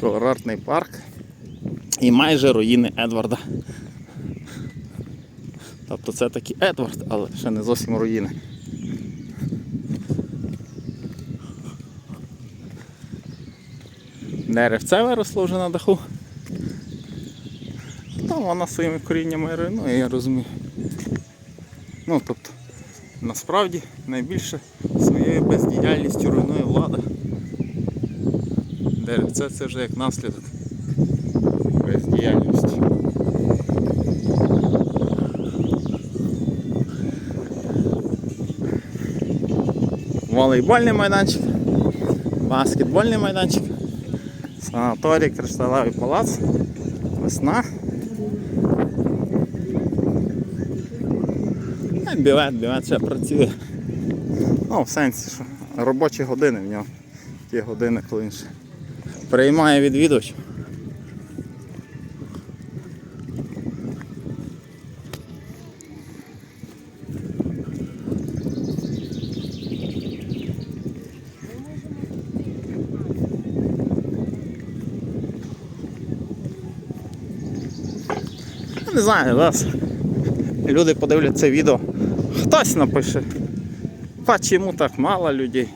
Курортний парк і майже руїни Едварда. Тобто це таки Едвард, але ще не зовсім руїни. Деревце виросло вже на даху. Там вона своїми коріннями руйнує, я розумію. Ну, тобто, насправді найбільше своєю бездіяльністю руйнує влада. Деревце це вже як наслідок бездіяльності. Волейбольний майданчик, баскетбольний майданчик, санаторій, кришталевий палац, весна. А Бівет, бівет ще працює. Ну, в сенсі, що робочі години в нього. Ті години, коли він ще приймає відвідувачів. Не знаю, зараз люди подивляться відео. Хтось напише, почему так мало людей.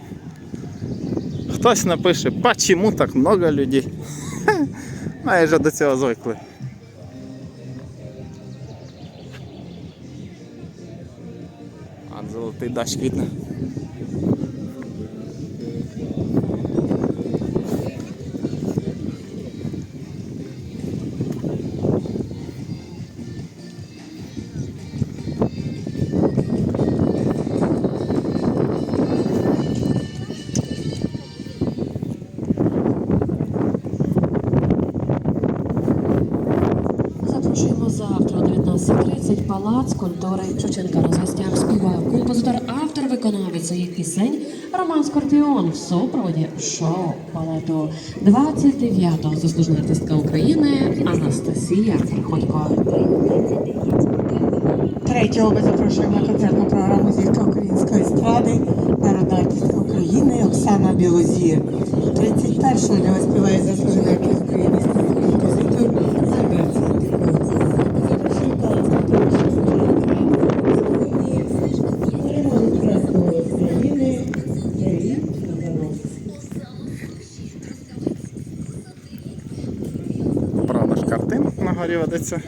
Хтось напише, почему так много людей. Ми вже до цього звикли. А золотий дощ квітне. 19.30 Палац культури Шевченка співав композитор, автор, виконавець своїх пісень Роман Скорпіон в супроводі шоу балету 29-го заслужена артистка України Анастасія Приходько. Третього ми запрошуємо на концертну програму зірка української естради, народна артистка України Оксана Білозір. 31-го для вас співає заслужений артист України, ведеться.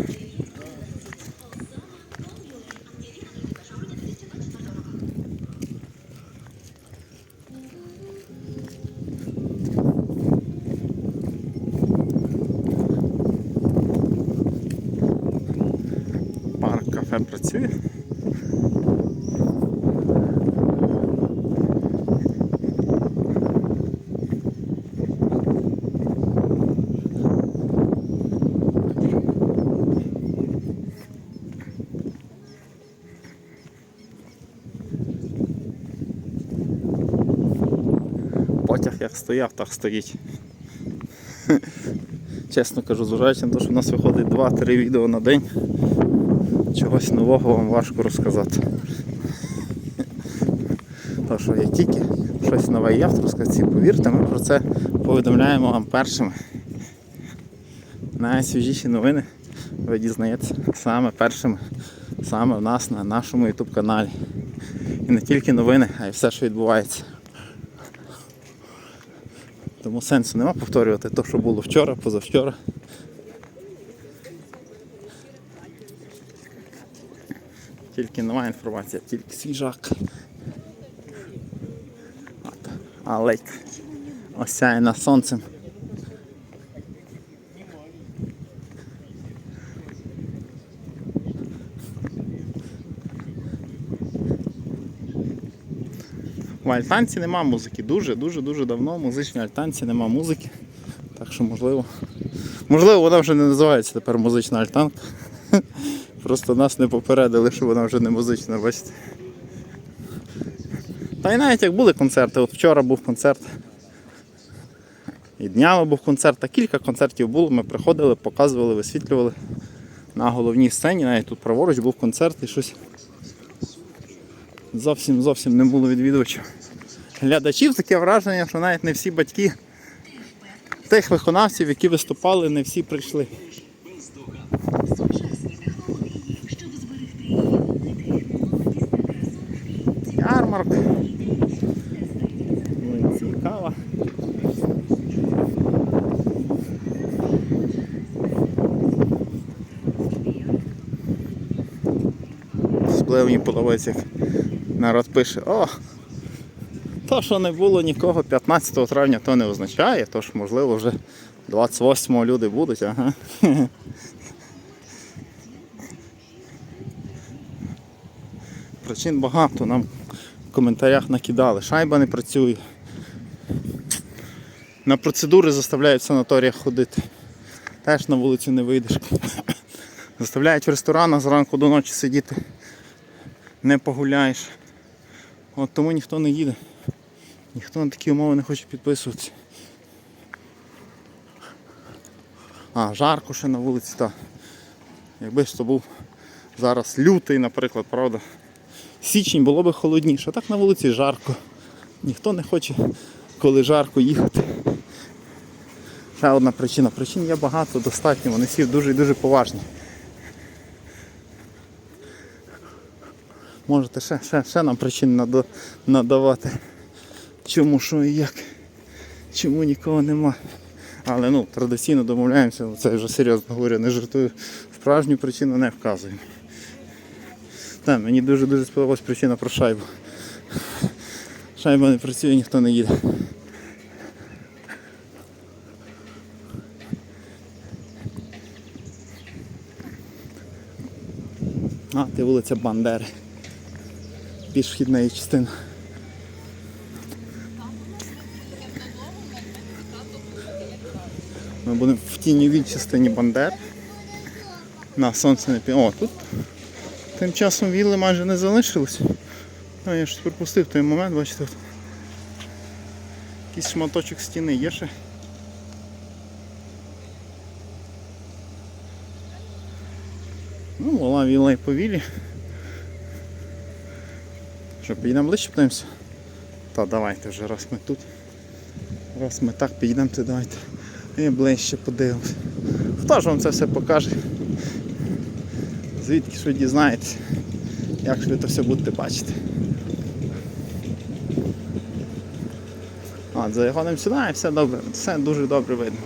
Парк кафе працює. Потяг як стояв, так стоїть. Чесно кажу, зважаючи на те, що в нас виходить 2-3 відео на день, чогось нового вам важко розказати. Тому що як тільки щось нове є в Трускавці, повірте, ми про це повідомляємо вам першими. Найсвіжіші новини ви дізнаєтеся саме першими, саме в нас на нашому YouTube каналі. І не тільки новини, а й все, що відбувається. Тому сенсу нема повторювати те, що було вчора, позавчора. Тільки нова інформація, тільки свіжак. От. А лейк осяяна сонцем. В альтанці нема музики. Дуже, дуже, дуже давно в музичній альтанці нема музики. Так що можливо. Можливо, вона вже не називається тепер музична альтанка. Просто нас не попередили, що вона вже не музична, бачите. Та й навіть як були концерти, от вчора був концерт. І днями був концерт, та кілька концертів було. Ми приходили, показували, висвітлювали на головній сцені, навіть тут праворуч був концерт і щось. Зовсім зовсім не було відвідувачів. Глядачів таке враження, що навіть не всі батьки тих виконавців, які виступали, не всі прийшли. Ярмарк. Млинці, кава. Особливо мені подобається, народ пише, о, то, що не було нікого 15 травня, то не означає, тож, можливо, вже 28-го люди будуть, ага. Причин багато, нам в коментарях накидали. Шайба не працює. На процедури заставляють в санаторіях ходити. Теж на вулицю не вийдеш. Заставляють в ресторанах зранку до ночі сидіти. Не погуляєш. От тому ніхто не їде. Ніхто на такі умови не хоче підписуватися. А, жарко ще на вулиці, так. Якби ж то був зараз лютий, наприклад, правда. Січень було б холодніше, а так на вулиці жарко. Ніхто не хоче, коли жарко їхати. Ще одна причина. Причин є багато, достатньо, вони всі дуже і дуже поважні. Можете ще, ще, ще нам причин надавати. Чому, що і як. Чому нікого нема. Але ну, традиційно домовляємося, це вже серйозно говорю, не жартую. Справжню причину не вказуємо. Так, мені дуже-дуже сподобалась причина про шайбу. Шайба не працює, ніхто не їде. А, це вулиця Бандери. Пішохідна її частина. Ми будемо в тіньовій частині Бандер. На сонце не пі... О, тут тим часом вілли майже не залишилось. А я ж пропустив той момент, бачите. Тут. Якийсь шматочок стіни є ще. Ну, була вілла і по віллі. Що, підійдемо ближче подивимося? Та давайте вже раз ми тут. Раз ми так підійдемо, то давайте. І ближче подивимося. Хто ж вам це все покаже? Звідки ж ви дізнаєтесь, як ж ви це все будете бачити. А, заходимо сюди і все добре, все дуже добре видно.